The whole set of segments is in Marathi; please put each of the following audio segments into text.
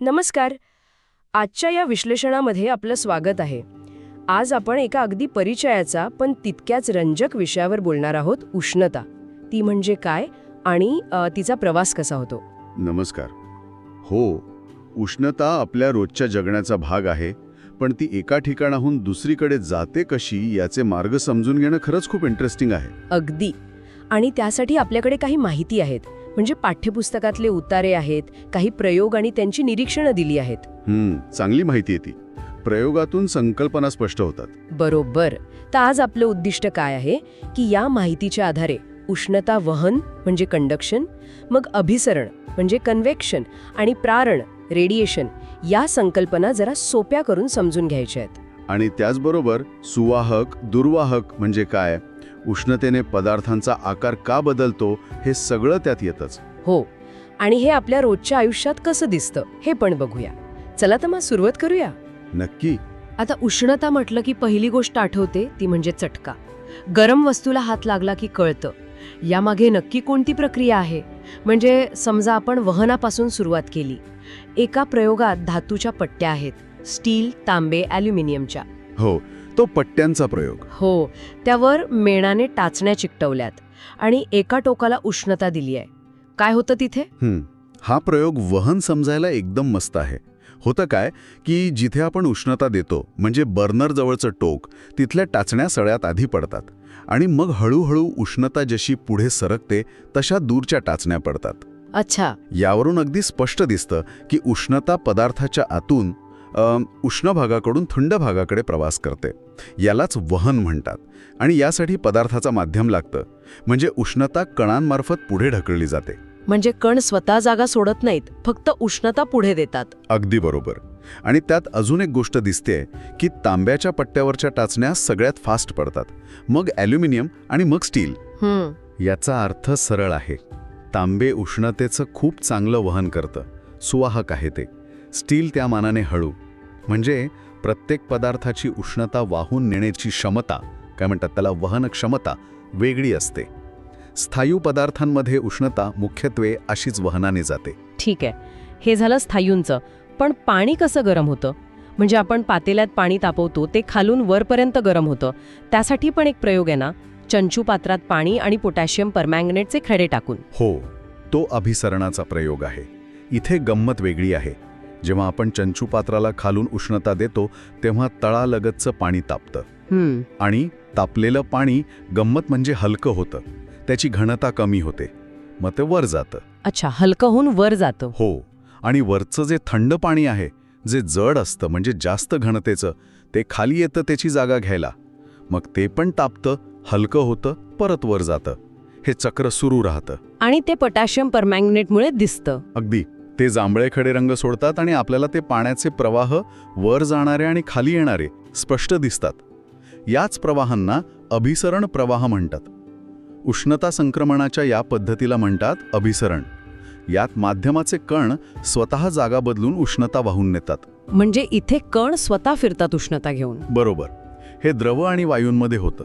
नमस्कार. आजच्या या विश्लेषणामध्ये आपलं स्वागत आहे. आज आपण एका अगदी परिचयाचा पण तितक्याच रंजक विषयावर बोलणार आहोत उष्णता. ती म्हणजे काय आणि तिचा प्रवास कसा होतो? नमस्कार. हो उष्णता आपल्या रोजच्या जगण्याचा भाग आहे पण ती एका ठिकाणाहून दुसरीकडे जाते कशी याचे मार्ग समजून घेणं खरंच खूप इंटरेस्टिंग आहे. अगदी. आणि त्यासाठी आपल्याकडे काही माहिती आहेत. म्हणजे पाठ्यपुस्तकातले उतारे आहेत काही प्रयोग आणि त्यांची निरीक्षणं दिली आहेत. चांगली माहिती आहे ती. प्रयोगातून संकल्पना स्पष्ट होतात. बरोबर. तर आज आपलं उद्दिष्ट काय आहे? की या माहितीच्या आधारे उष्णता वहन म्हणजे कंडक्शन मग अभिसरण म्हणजे कन्व्हेक्शन आणि प्रारण रेडिएशन या संकल्पना जरा सोप्या करून समजून घ्यायच्या आहेत. आणि त्याचबरोबर सुवाहक दुर्वाहक म्हणजे काय? उष्णतेने पदार्थांचा आकार का बदलतो हे सगळं त्यात येतच. हो आणि हे आपल्या रोजच्या आयुष्यात कसं दिसतं हे पण बघूया. चला तर मग सुरुवात करूया. नक्की. आता उष्णता म्हटलं की पहिली गोष्ट आठवते ती म्हणजे चटका. गरम वस्तूला हात लागला की कळतं. यामागे नक्की कोणती प्रक्रिया आहे? म्हणजे समजा आपण वहनापासून सुरुवात केली. एका प्रयोगात धातूच्या पट्ट्या आहेत स्टील तांबे ॲल्युमिनियमच्या. हो तो पट्ट्यांचा प्रयोग. हो त्यावर मेणाने टाचण्या चिकटवल्यात आणि एका टोकाला उष्णता दिली आहे. काय होतं तिथे? हं. प्रयोग वहन समजायला एकदम मस्त आहे. होतं काय की जिथे आपण उष्णता देतो म्हणजे बर्नर जवळचं टोक तिथल्या टाचण्या सळ्यात आधी पडतात आणि मग हळूहळू उष्णता जशी पुढे सरकते तशा दूरच्या टाचण्या पडतात. अच्छा. यावरून अगदी स्पष्ट दिसतं की उष्णता पदार्थाच्या आतून उष्ण भागाकडून थंड भागाकडे प्रवास करते. यालाच वहन म्हणतात. आणि यासाठी पदार्थाचा माध्यम लागतं. म्हणजे उष्णता कणांमार्फत पुढे ढकलली जाते. म्हणजे कण स्वतः जागा सोडत नाहीत फक्त उष्णता पुढे देतात. अगदी बरोबर. आणि त्यात अजून एक गोष्ट दिसते की तांब्याच्या पट्ट्यावरच्या टाचण्या सगळ्यात फास्ट पडतात. मग ॲल्युमिनियम आणि मग स्टील. याचा अर्थ सरळ आहे. तांबे उष्णतेचं खूप चांगलं वहन करतं. सुवाहक आहे ते. स्टील त्या मानाने हळू. म्हणजे प्रत्येक पदार्थाची उष्णता वाहून नेण्याची क्षमता काय म्हणतात त्याला वहन क्षमता वेगळी असते. स्थायू पदार्थांमध्ये उष्णता मुख्यत्वे अशीच वहनाने जाते. ठीक आहे. हे झालं स्थायूंचं. पण पाणी कसं गरम होतं? म्हणजे आपण पातेल्यात पाणी तापवतो ते खालून वरपर्यंत गरम होतं. त्यासाठी पण एक प्रयोग आहे ना? चंचू पात्रात पाणी आणि पोटॅशियम परमॅंगनेटचे खडे टाकून. हो तो अभिसरणाचा प्रयोग आहे. इथे गंमत वेगळी आहे. जेव्हा आपण चंचू पात्राला खालून उष्णता देतो तेव्हा तळालगतचं पाणी तापतं. आणि तापलेलं पाणी गंमत म्हणजे हलकं होतं. त्याची घनता कमी होते. मग ते वर जातं. अच्छा हलकं होऊन वर जातं. हो. आणि वरचं जे थंड पाणी आहे जे जड असतं म्हणजे जास्त घनतेचं ते खाली येतं त्याची जागा घ्यायला. मग ते पण तापतं हलकं होतं परत वर जातं. हे चक्र सुरू राहतं. आणि ते पोटॅशियम परमॅंगनेटमुळे दिसतं. अगदी. ते जांभळे खडे रंग सोडतात आणि आपल्याला ते पाण्याचे प्रवाह वर जाणारे आणि खाली येणारे स्पष्ट दिसतात. याच प्रवाहांना अभिसरण प्रवाह म्हणतात. उष्णता संक्रमणाच्या या पद्धतीला म्हणतात अभिसरण. यात माध्यमाचे कण स्वतः जागा बदलून उष्णता वाहून नेतात. म्हणजे इथे कण स्वतः फिरतात उष्णता घेऊन. बरोबर. हे द्रव आणि वायूंमध्ये होतं.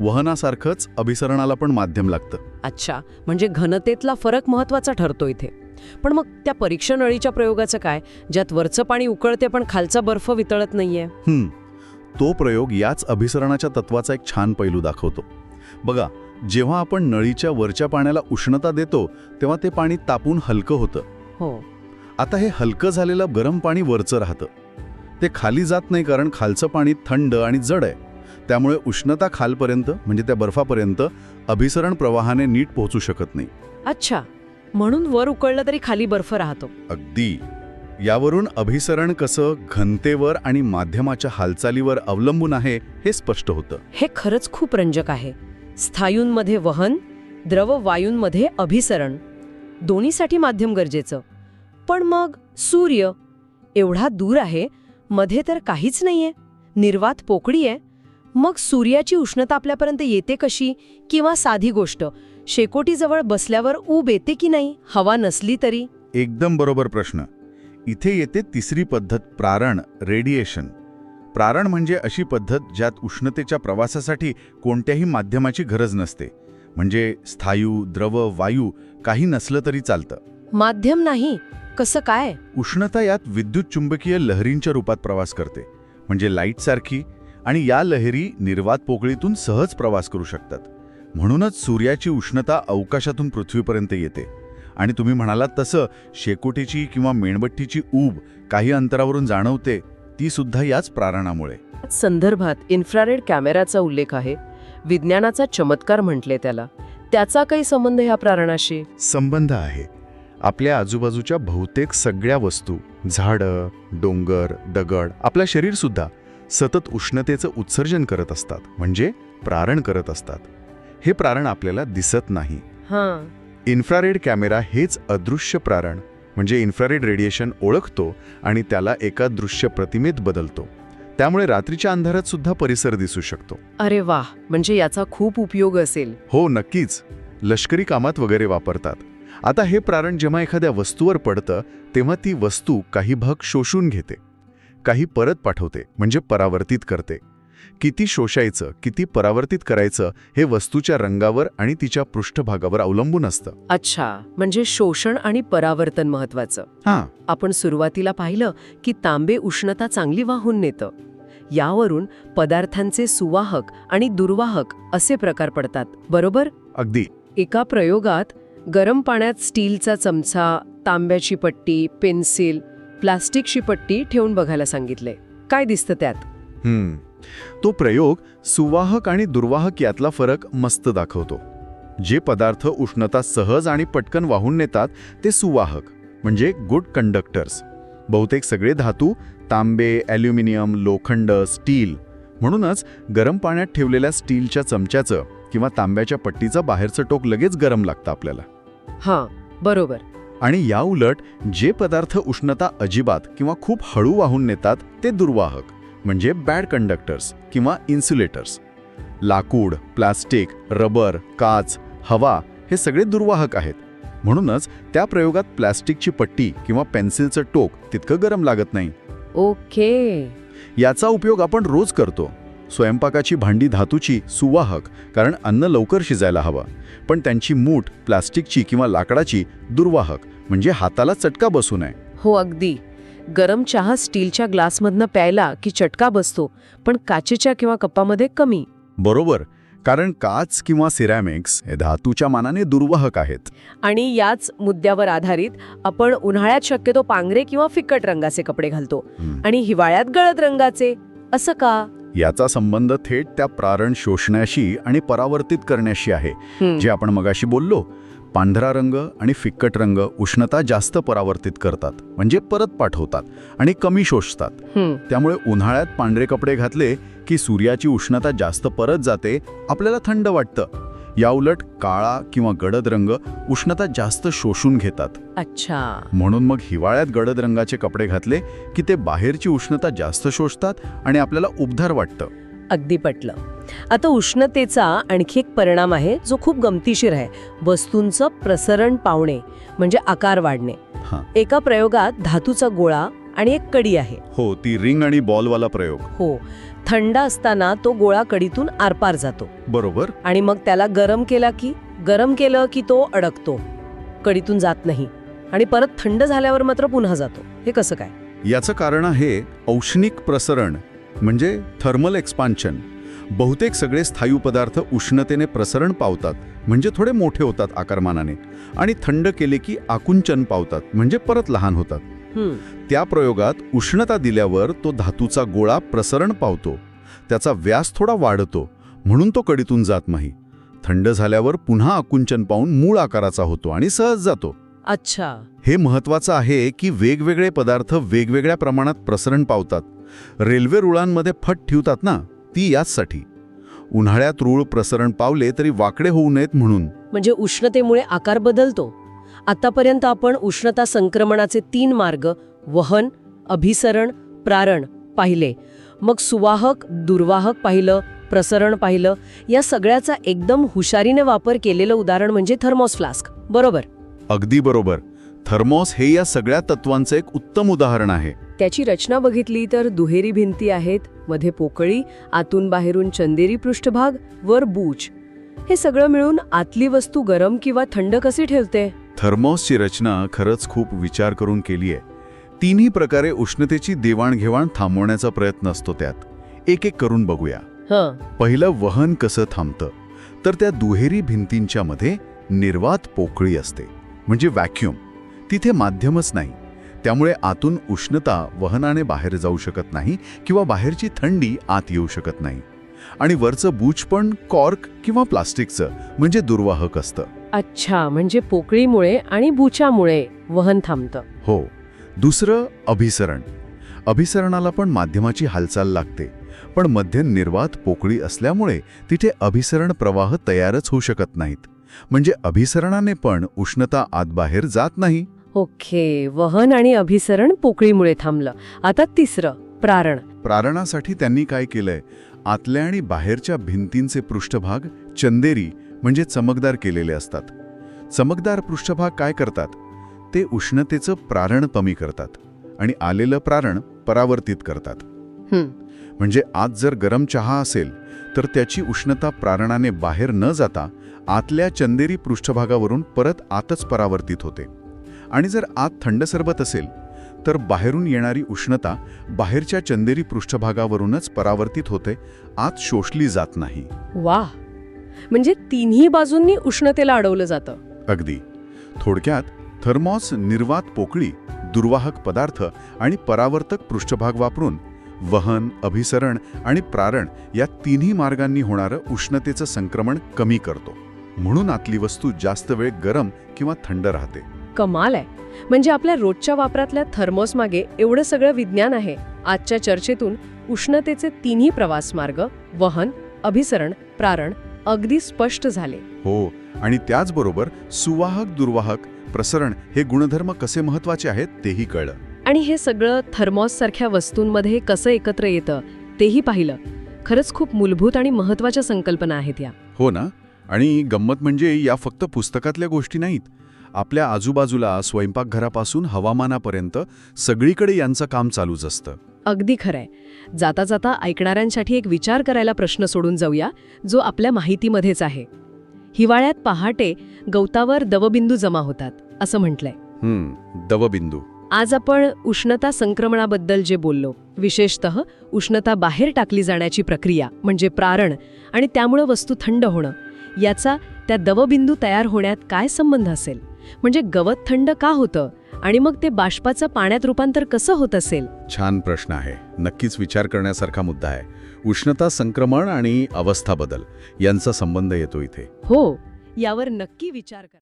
वहनासारखंच अभिसरणाला पण माध्यम लागतं. अच्छा. म्हणजे घनतेतला फरक महत्त्वाचा ठरतो इथे. पण मग त्या परीक्षण अळीच्या प्रयोगाचं काय? ज्यात वरचं पाणी उकळते पण खालचा बर्फ वितळत नाहीये. हं, तो प्रयोग याच अभिसरणाच्या तत्वाचा एक छान पैलू दाखवतो. बघा जेव्हा आपण नळीच्या वरच्या पाण्याला उष्णता देतो तेव्हा ते पाणी तापून हलकं होतं. हो. आता हे हलकं झालेलं गरम पाणी वरचं राहतं. ते खाली जात नाही कारण खालचं पाणी थंड आणि जड आहे. त्यामुळे उष्णता खालपर्यंत म्हणजे त्या बर्फापर्यंत अभिसरण प्रवाहाने नीट पोहोचू शकत नाही. अच्छा. म्हणून वर उकळलं तरी खाली बर्फ राहतो. अगदी. यावरून अभिसरण कसं घनतेवर आणि माध्यमाच्या हालचालीवर अवलंबून आहे हे स्पष्ट होतं. हे खरंच खूप रंजक आहे. स्थायूंमध्ये वहन द्रव वायूंमध्ये अभिसरण दोन्हीसाठी माध्यम गरजेचं. पण मग सूर्य एवढा दूर आहे मध्ये तर काहीच नाहीये निर्वात पोकळी आहे. मग सूर्याची उष्णता आपल्यापर्यंत येते कशी किंवा साधी गोष्ट शेकोटीजवळ बसल्यावर ऊब येते की नाही हवा नसली तरी? एकदम बरोबर प्रश्न. इथे येते तिसरी पद्धत प्रारण रेडिएशन. प्रारण म्हणजे अशी पद्धत ज्यात उष्णतेच्या प्रवासासाठी कोणत्याही माध्यमाची गरज नसते. म्हणजे स्थायू द्रव वायू काही नसलं तरी चालतं. माध्यम नाही कसं काय? उष्णता यात विद्युत चुंबकीय लहरींच्या रूपात प्रवास करते. म्हणजे लाईटसारखी आणि या लहरी निर्वात पोकळीतून सहज प्रवास करू शकतात. म्हणूनच सूर्याची उष्णता अवकाशातून पृथ्वीपर्यंत येते. आणि तुम्ही म्हणालात तसं शेकोटीची किंवा मेणबत्तीची ऊब काही अंतरावरून जाणवते ती सुद्धा याच प्रारणामुळे. संदर्भात इन्फ्रारेड कॅमेराचा उल्लेख आहे. विज्ञानाचा चमत्कार म्हटले त्याला. त्याचा काही संबंध ह्या प्रारणाशी? संबंध आहे. आपल्या आजूबाजूच्या बहुतेक सगळ्या वस्तू झाडं डोंगर दगड आपलं शरीर सुद्धा सतत उष्णतेचं उत्सर्जन करत असतात. म्हणजे प्रारण करत असतात. हे प्रारण आपल्याला दिसत नाही. हां. इन्फ्रारेड कॅमेरा हेच अदृश्य प्रारण म्हणजे इन्फ्रारेड रेडिएशन ओळखतो आणि त्याला एका दृश्य प्रतिमेत बदलतो. त्यामुळे रात्रीच्या अंधारात सुद्धा परिसर दिसू शकतो. अरे वा म्हणजे याचा खूप उपयोग असेल. हो नक्कीच. लष्करी कामात वगैरे वापरतात. आता हे प्रारण जेव्हा एखाद्या वस्तूवर पडतं तेव्हा ती वस्तू काही भाग शोषून घेते. काही परत पाठवते म्हणजे परावर्तित करते. किती शोषायचं किती परावर्तित करायचं हे वस्तूच्या रंगावर आणि तिच्या पृष्ठभागावर अवलंबून असतं. अच्छा म्हणजे शोषण आणि परावर्तन महत्वाचं हां. आपण सुरुवातीला पाहिलं की तांबे उष्णता चांगली वाहून नेतं. यावरून पदार्थांचे सुवाहक आणि दुर्वाहक असे प्रकार पडतात बरोबर? अगदी. एका प्रयोगात गरम पाण्यात स्टीलचा चमचा तांब्याची पट्टी पेन्सिल प्लास्टिकची पट्टी ठेवून बघायला सांगितले. काय दिसतं त्यात? हम्म. तो प्रयोग सुवाहक आणि दुर्वाहक यातला फरक मस्त दाखवतो. जे पदार्थ उष्णता सहज आणि पटकन वाहून नेतात ते सुवाहक म्हणजे गुड कंडक्टर्स. बहुतेक सगळे धातू तांबे ॲल्युमिनियम लोखंड स्टील म्हणूनच गरम पाण्यात ठेवलेल्या स्टीलच्या चमच्याचं किंवा तांब्याच्या पट्टीचं बाहेरचं टोक लगेच गरम लागतं आपल्याला. हां बरोबर. आणि या उलट जे पदार्थ उष्णता अजिबात किंवा खूप हळू वाहून नेतात ते दुर्वाहक. म्हणजे बॅड कंडक्टर्स किंवा इन्सुलेटर्स लाकूड प्लास्टिक रबर काच हवा हे सगळे दुर्वाहक आहेत. म्हणूनच त्या प्रयोगात प्लास्टिकची पट्टी किंवा पेन्सिलचं टोक तितकं गरम लागत नाही. ओके. याचा उपयोग आपण रोज करतो. स्वयंपाकाची भांडी धातूची सुवाहक कारण अन्न लवकर शिजायला हवं. पण त्यांची मूठ प्लास्टिकची किंवा लाकडाची दुर्वाहक म्हणजे हाताला चटका बसू नये. हो अगदी. गरम चहा स्टीलच्या ग्लासमधनं प्यायला की चटका बसतो पण काचेच्या किंवा कपामध्ये कमी. बरोबर. कारण काच किंवा सिरॅमिक्स हे धातूच्या मानाने दुर्वाहक आहेत. आणि याच मुद्द्यावर आधारित आपण उन्हाळ्यात शक्यतो पांगरे किंवा फिकट रंगाचे कपडे घालतो. आणि हिवाळ्यात गळद रंगाचे असं का? याचा संबंध थेट त्या प्रारण शोषण्याशी आणि परावर्तित करण्याशी आहे. जे आपण मगाशी बोललो पांढरा रंग आणि फिक्कट रंग उष्णता जास्त परावर्तित करतात म्हणजे परत पाठवतात आणि कमी शोषतात. त्यामुळे उन्हाळ्यात पांढरे कपडे घातले की सूर्याची उष्णता जास्त परत जाते आपल्याला थंड वाटतं. याउलट काळा किंवा गडद रंग उष्णता जास्त शोषून घेतात. अच्छा. म्हणून मग हिवाळ्यात गडद रंगाचे कपडे घातले की ते बाहेरची उष्णता जास्त शोषतात आणि आपल्याला उबदार वाटतं. अगदी पटलं. आता उष्णतेचा आणखी एक परिणाम आहे जो खूप गमतीशीर आहे. वस्तूंचं प्रसरण पावणे म्हणजे आकार वाढणे. हां. एका प्रयोगात धातूचा गोळा आणि एक कडी आहे. हो ती रिंग आणि बॉलवाला प्रयोग. हो. थंड असताना तो गोळा कडीतून आरपार जातो. बरोबर. आणि मग त्याला गरम केला की गरम केलं की तो अडकतो. कडीतून जात नाही. आणि परत थंड झाल्यावर मात्र पुन्हा जातो. हे कसं काय? याचं कारण आहे औष्णिक प्रसरण. म्हणजे थर्मल एक्सपान्शन बहुतेक सगळे स्थायू पदार्थ उष्णतेने प्रसरण पावतात म्हणजे थोडे मोठे होतात आकारमानाने आणि थंड केले की आकुंचन पावतात म्हणजे परत लहान होतात. त्या प्रयोगात उष्णता दिल्यावर तो धातूचा गोळा प्रसरण पावतो. त्याचा व्यास थोडा वाढतो म्हणून तो कडीतून जात नाही. थंड झाल्यावर पुन्हा आकुंचन पाहून मूळ आकाराचा होतो आणि सहज जातो. अच्छा. हे महत्वाचं आहे की वेगवेगळे पदार्थ वेगवेगळ्या प्रमाणात प्रसरण पावतात. रेल्वे रुळांमध्ये फट ठेवतात ना ती याचसाठी. उन्हाळ्यात रूळ प्रसरण पावले तरी वाकडे होऊ नयेत म्हणून. म्हणजे उष्णतेमुळे आकार बदलतो. आतापर्यंत आपण उष्णता संक्रमणाचे तीन मार्ग वहन अभिसरण प्रारण पाहिले. मग सुवाहक दुर्वाहक पाहिलं प्रसरण पाहिलं या सगळ्याचा एकदम हुशारीने वापर केलेलं उदाहरण म्हणजे थर्मोस फ्लास्क. बरोबर? अगदी बरोबर. थर्मोस हे या सगळ्या तत्वांचं एक उत्तम उदाहरण आहे. त्याची रचना बघितली तर दुहेरी भिंती आहेत मध्ये पोकळी आतून बाहेरून चंदेरी पृष्ठभाग वर बूच. हे सगळं मिळून आतली वस्तू गरम किंवा थंड कशी ठेवते? थर्मॉसची रचना खरंच खूप विचार करून केली आहे तिन्ही प्रकारे उष्णतेची देवाणघेवाण थांबवण्याचा प्रयत्न असतो त्यात. एक एक करून बघूया. हं. पहिलं वहन कसं थांबतं? तर त्या दुहेरी भिंतींच्या मध्ये निर्वात पोकळी असते म्हणजे व्हॅक्यूम. तिथे माध्यमच नाही. त्यामुळे आतून उष्णता वहनाने बाहेर जाऊ शकत नाही किंवा बाहेरची थंडी आत येऊ शकत नाही. आणि वरचं बूच पण कॉर्क किंवा प्लास्टिकचं म्हणजे दुर्वाहक असतं. अच्छा म्हणजे पोकळीमुळे आणि बुचामुळे वहन थांबतं. हो. दुसरं अभिसरण. अभिसरणाला पण माध्यमाची हालचाल लागते. पण मध्य निर्वात पोकळी असल्यामुळे तिथे अभिसरण प्रवाह तयारच होऊ शकत नाहीत. म्हणजे अभिसरणाने पण उष्णता आतबाहेर जात नाही. ओके वहन आणि अभिसरण पोकळीमुळे थांबलं. आता तिसरं प्रारण. प्रारणासाठी त्यांनी काय केलंय? आतल्या आणि बाहेरच्या भिंतींचे पृष्ठभाग चंदेरी म्हणजे चमकदार केलेले असतात. चमकदार पृष्ठभाग काय करतात? ते उष्णतेचं प्रारण कमी करतात आणि आलेलं प्रारण परावर्तित करतात. म्हणजे आत जर गरम चहा असेल तर त्याची उष्णता प्रारणाने बाहेर न जाता आतल्या चंदेरी पृष्ठभागावरून परत आतच परावर्तित होते. आणि जर आत थंड सरबत असेल तर बाहेरून येणारी उष्णता बाहेरच्या चंदेरी पृष्ठभागावरूनच परावर्तित होते आत शोषली जात नाही. वा म्हणजे तिन्ही बाजूंनी उष्णतेला अडवलं जातं. अगदी. थोडक्यात थर्मॉस निर्वात पोकळी दुर्वाहक पदार्थ आणि परावर्तक पृष्ठभाग वापरून वहन अभिसरण आणि प्रारण या तिन्ही मार्गांनी होणारं उष्णतेचं संक्रमण कमी करतो. म्हणून आतली वस्तू जास्त वेळ गरम किंवा थंड राहते. कमाल आहे. म्हणजे आपल्या रोजच्या वापरातल्या थर्मोस मागे एवढं सगळं विज्ञान आहे. आजच्या चर्चेतून उष्णतेचे तिन्ही प्रवास मार्ग वहन अभिसरण प्रारण अगदी स्पष्ट झाले. हो आणि त्याचबरोबर सुवाहक दुर्वाहक प्रसरण हे गुणधर्म कसे महत्त्वाचे आहेत तेही कळलं. आणि हे सगळं थर्मॉस सारख्या वस्तूंमध्ये कसं एकत्र येतं तेही पाहिलं. खरंच खूप मूलभूत आणि महत्त्वाच्या संकल्पना आहेत या. हो ना? आणि गंमत म्हणजे या फक्त पुस्तकातल्या गोष्टी नाहीत. आपल्या आजूबाजूला स्वयंपाकघरापासून हवामानापर्यंत सगळीकडे यांचं काम चालूच असतं. अगदी खरंय. जाता जाता ऐकणाऱ्यांसाठी एक विचार करायला प्रश्न सोडून जाऊया जो आपल्या माहितीमध्येच आहे. हिवाळ्यात पहाटे गवतावर दवबिंदू जमा होतात असं म्हटलंय. दवबिंदू. आज आपण उष्णता संक्रमणाबद्दल जे बोललो विशेषतः उष्णता बाहेर टाकली जाण्याची प्रक्रिया म्हणजे प्रारण आणि त्यामुळे वस्तू थंड होणं याचा त्या दवबिंदू तयार होण्यात काय संबंध असेल? म्हणजे गवत थंड का होतं? आणि मग ते बाष्पाचं पाण्यात रूपांतर कसं होत असेल? छान प्रश्न आहे. नक्कीच विचार करण्यासारखा मुद्दा आहे. उष्णता संक्रमण आणि अवस्था बदल यांचा संबंध येतो इथे. हो यावर नक्की विचार करा.